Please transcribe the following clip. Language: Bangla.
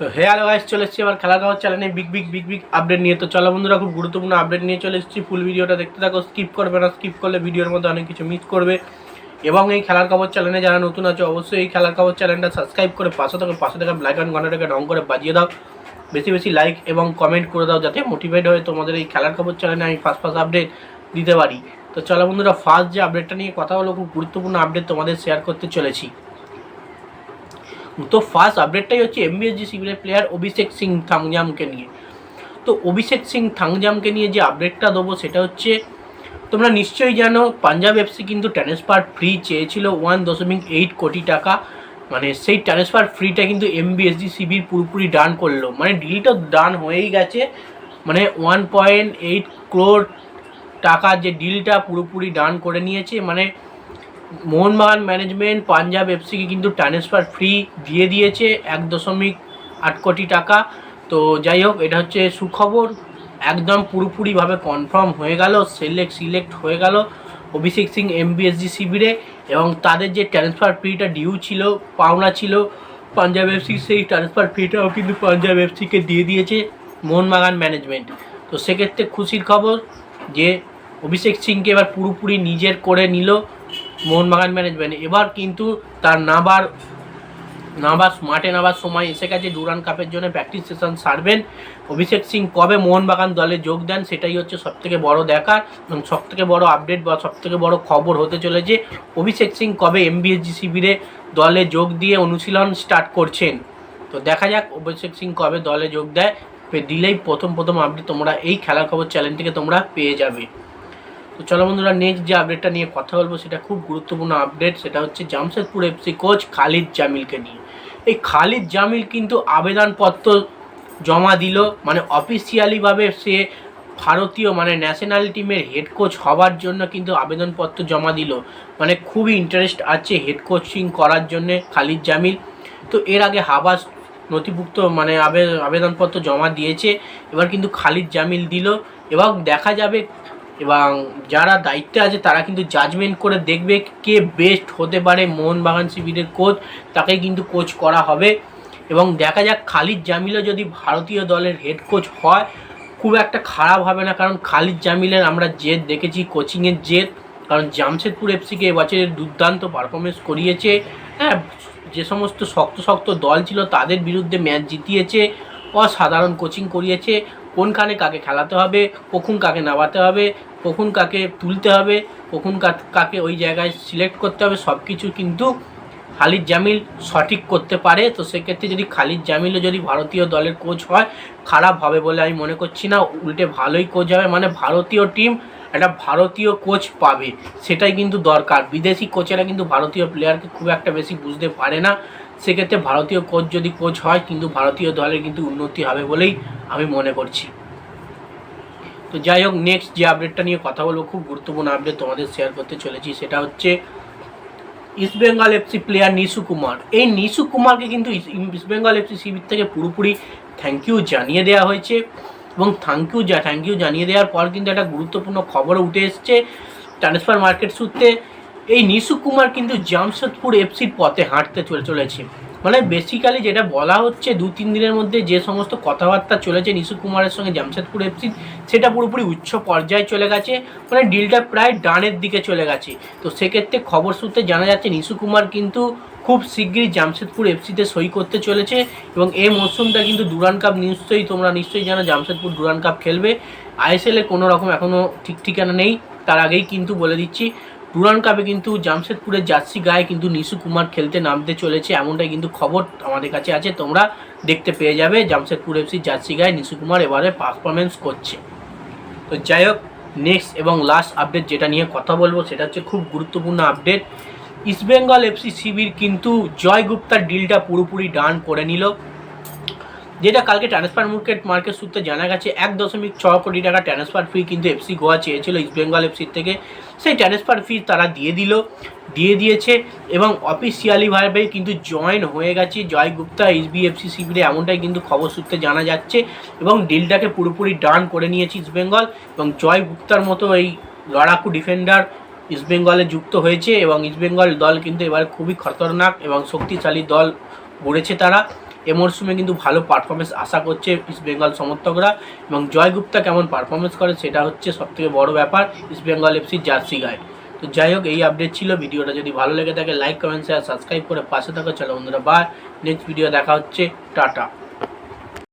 তো হে হ্যালো গাইস চলে এসেছি আবার খেলা খাওয়ার চ্যানেলে big big big big update নিয়ে। তো চলো বন্ধুরা, খুব গুরুত্বপূর্ণ আপডেট নিয়ে চলে এসেছি। ফুল ভিডিওটা দেখতে থাকো স্কিপ করবে না স্কিপ করলে ভিডিওর মধ্যে অনেক কিছু মিস করবে। এবং এই খেলার খবর চ্যানেলে যারা নতুন আছে, অবশ্যই এই খেলার খবর চ্যানেলটা সাবস্ক্রাইব করে পাশে থাকা পাশে থাকা ব্ল্যাক অ্যান্ড ঘন্টাটাকে রং করে বাজিয়ে দাও। বেশি বেশি লাইক এবং কমেন্ট করে দাও, যাতে মোটিভেট হয়ে তোমাদের এই খেলার খবর চ্যানেলে আমি ফার্স্ট ফার্স্ট আপডেট দিতে পারি। তো চলো বন্ধুরা ফার্স্ট যে আপডেটটা নিয়ে কথা হলো খুব গুরুত্বপূর্ণ আপডেট তোমাদের শেয়ার করতে চলেছি। তো ফার্স্ট আপডেটটাই হচ্ছে এমবিএসজি শিবিরের প্লেয়ার অভিষেক সিং থাংজামকে নিয়ে। তো অভিষেক সিং থাংজামকে নিয়ে যে আপডেটটা দেবো সেটা হচ্ছে, তোমরা নিশ্চয়ই জানো, পাঞ্জাব এফসি কিন্তু ট্রান্সফার ফ্রি চেয়েছিল ওয়ান দশমিক এইট কোটি টাকা। মানে সেই ট্রান্সফার ফ্রিটা কিন্তু এমবিএসজি শিবির পুরোপুরি ডান করল। মানে ডিলটা ডান হয়েই গেছে। মানে ওয়ান পয়েন্ট এইট ক্রোর টাকা যে ডিলটা পুরোপুরি ডান করে নিয়েছে। মানে মোহনবাগান ম্যানেজমেন্ট পাঞ্জাব এফসিকে কিন্তু ট্রান্সফার ফ্রি দিয়ে দিয়েছে এক দশমিক আট কোটি টাকা। তো যাই হোক, এটা হচ্ছে সুখবর। একদম পুরোপুরিভাবে কনফার্ম হয়ে গেল সিলেক্ট সিলেক্ট হয়ে গেল অভিষেক সিং এমবিএসজি শিবিরে এবং তাদের যে ট্রান্সফার ফিটা ডিউ ছিল, পাওনা ছিল, পাঞ্জাব এফসি সেই ট্রান্সফার ফিটাও কিন্তু পাঞ্জাব এফসিকে দিয়ে দিয়েছে মোহনবাগান ম্যানেজমেন্ট। তো সেক্ষেত্রে খুশির খবর যে অভিষেক সিংকে এবার পুরোপুরি নিজের করে নিল। মোহনবাগান ম্যানেজমেন্ট এবার কিন্তু তার নাবার নাবার মাঠে নাবার সময় এসে গেছে। ডুরান কাপের জন্য প্র্যাকটিস সেশন সারবেন। অভিষেক সিং কবে মোহনবাগান দলে যোগ দেন, সেটাই হচ্ছে সবথেকে বড় দেখার এবং সবথেকে বড় আপডেট বা সবথেকে বড় খবর হতে চলেছে। অভিষেক সিং কবে এমবিএসজি শিবিরে দলে যোগ দিয়ে অনুশীলন স্টার্ট করছেন? তো দেখা যাক অভিষেক সিং কবে দলে যোগ দেয়। দিলেই প্রথম প্রথম আপডেট তোমরা এই খেলার খবর চ্যানেল থেকে তোমরা পেয়ে যাবে। তো চলো বন্ধুরা নেক্সট যে আপডেটটা নিয়ে কথা বলব, সেটা খুব গুরুত্বপূর্ণ আপডেট সেটা হচ্ছে জামশেদপুর এফসি কোচ খালিদ জামিলকে নিয়ে। এই খালিদ জামিল কিন্তু আবেদনপত্র জমা দিল মানে অফিসিয়ালিভাবে সে ভারতীয় মানে ন্যাশনাল টিমের হেড কোচ হওয়ার জন্য কিন্তু আবেদনপত্র জমা দিল। মানে খুবই ইন্টারেস্ট আছে হেড কোচিং করার জন্যে খালিদ জামিল। তো এর আগে হাবাস নথিভুক্ত মানে আবে- আবেদনপত্র জমা দিয়েছে, এবার কিন্তু খালিদ জামিল দিল। এবং দেখা যাবে এবং যারা দায়িত্বে আছে, তারা কিন্তু জাজমেন্ট করে দেখবে কে বেস্ট হতে পারে মোহনবাগান শিবিরের কোচ তাকে কিন্তু কোচ করা হবে। এবং দেখা যাক, খালিদ জামিলও যদি ভারতীয় দলের হেড কোচ হয়, খুব একটা খারাপ হবে না, কারণ খালিদ জামিলের আমরা জেদ দেখেছি কোচিংয়ের জেদ। কারণ জামশেদপুর এফসিকে এবছরে দুর্দান্ত পারফরমেন্স করিয়েছে। হ্যাঁ যে সমস্ত শক্ত শক্ত দল ছিল, তাদের বিরুদ্ধে ম্যাচ জিতিয়েছে, অসাধারণ কোচিং করিয়েছে। কোনখানে কাকে খেলাতে হবে, কখন কাকে নামাতে হবে, কখন কাকে তুলতে হবে, কখন কাকে ওই জায়গায় সিলেক্ট করতে হবে সব কিছু কিন্তু খালিদ জামিল সঠিক করতে পারে। তো সেক্ষেত্রে যদি খালিদ জামিলও যদি ভারতীয় দলের কোচ হয়, খারাপ হবে বলে আমি মনে করছি না। উল্টে ভালোই কোচ হবে মানে ভারতীয় টিম একটা ভারতীয় কোচ পাবে। সেটাই কিন্তু দরকার। বিদেশি কোচেরা কিন্তু ভারতীয় প্লেয়ারকে খুব একটা বেশি বুঝতে পারে না। সেক্ষেত্রে ভারতীয় কোচ যদি কোচ হয়, কিন্তু ভারতীয় দলের কিন্তু উন্নতি হবে বলেই আমি মনে করছি। তো যাই হোক নেক্সট যে আপডেটটা নিয়ে কথা বলব, খুব গুরুত্বপূর্ণ আপডেট তোমাদের শেয়ার করতে চলেছি, সেটা হচ্ছে East Bengal FC player Nishu Kumar. এই নিশু কুমারকে কিন্তু ইস- ইস্ট বেঙ্গল এফসি শিবির থেকে পুরোপুরি থ্যাংক ইউ জানিয়ে দেওয়া হয়েছে এবং থ্যাংক ইউ থ্যাংক ইউ জানিয়ে দেওয়ার পর কিন্তু একটা গুরুত্বপূর্ণ খবর উঠে এসছে ট্রান্সফার মার্কেট সূত্রে। এই নিশু কুমার কিন্তু জামশেদপুর এফসির পথে হাঁটতে চলে চলেছে। মানে বেসিক্যালি যেটা বলা হচ্ছে দু, তিন দিনের মধ্যে যে সমস্ত কথাবার্তা চলেছে নিশু কুমারের সঙ্গে জামশেদপুর এফসি, সেটা পুরোপুরি উচ্চ পর্যায়ে চলে গেছে। মানে ডিলটা প্রায় ডানের দিকে চলে গেছে। তো সেক্ষেত্রে খবর সূত্রে জানা যাচ্ছে নিশু কুমার কিন্তু খুব শীঘ্রই জামশেদপুর এফসিতে সই করতে চলেছে এবং এই মরশুমটা কিন্তু ডুরান কাপ নিশ্চয়ই, তোমরা নিশ্চয়ই জানো জামশেদপুর ডুরান কাপ খেলবে। আইএসএলে কোনো রকম এখনও ঠিক ঠিকানা নেই। তার আগেই কিন্তু বলে দিচ্ছি ডুরান কাপে কিন্তু জামশেদপুরের জার্সি গায়ে কিন্তু নিশু কুমার খেলতে নামতে চলেছে, এমনটাই কিন্তু খবর আমাদের কাছে আছে, তোমরা দেখতে পেয়ে যাবে জামশেদপুর এফসি জার্সি গায়ে নিশু কুমার এবারে পারফরমেন্স করছে। তো যাই হোক নেক্সট এবং লাস্ট আপডেট যেটা নিয়ে কথা বলব সেটা হচ্ছে খুব গুরুত্বপূর্ণ আপডেট ইস্টবেঙ্গল এফসি শিবির কিন্তু জয় গুপ্তার ডিলটা পুরোপুরি ডান করে নিল। যেটা কালকে ট্রান্সফার মার্কেট মার্কেট সূত্রে জানা গেছে, এক দশমিক ছ কোটি টাকা ট্রান্সফার ফি কিন্তু এফসি গোয়া চেয়েছিল ইস্টবেঙ্গল এফসির থেকে। সেই ট্রান্সফার ফি তারা দিয়ে দিল, দিয়ে দিয়েছে এবং অফিসিয়ালিভাবে কিন্তু জয়েন হয়ে গেছে জয় গুপ্তা এসবিএফসি শিবিরে এমনটাই কিন্তু খবর সূত্রে জানা যাচ্ছে এবং ডিলটাকে পুরোপুরি ডান করে নিয়েছে ইস্টবেঙ্গল এবং জয় গুপ্তার মতো এই লড়াকু ডিফেন্ডার ইস্টবেঙ্গলে যুক্ত হয়েছে এবং ইস্টবেঙ্গল দল কিন্তু এবার খুবই খতরনাক এবং শক্তিশালী দল গড়েছে তারা। এ মরশুমে কিন্তু ভালো পারফরমেন্স আশা করছে ইস্ট বেঙ্গল সমর্থকরা এবং জয় গুপ্তা কেমন পারফরমেন্স করে সেটা হচ্ছে সবথেকে বড় ব্যাপার ইস্ট বেঙ্গল এফসির জার্সি গায়ে। তো যাই হোক, এই আপডেট ছিল। ভিডিওটা যদি ভালো লেগে থাকে লাইক কমেন্ট শেয়ার সাবস্ক্রাইব করে পাশে থাকো। চলো বন্ধুরা বা নেক্সট ভিডিও দেখা হচ্ছে। টাটা।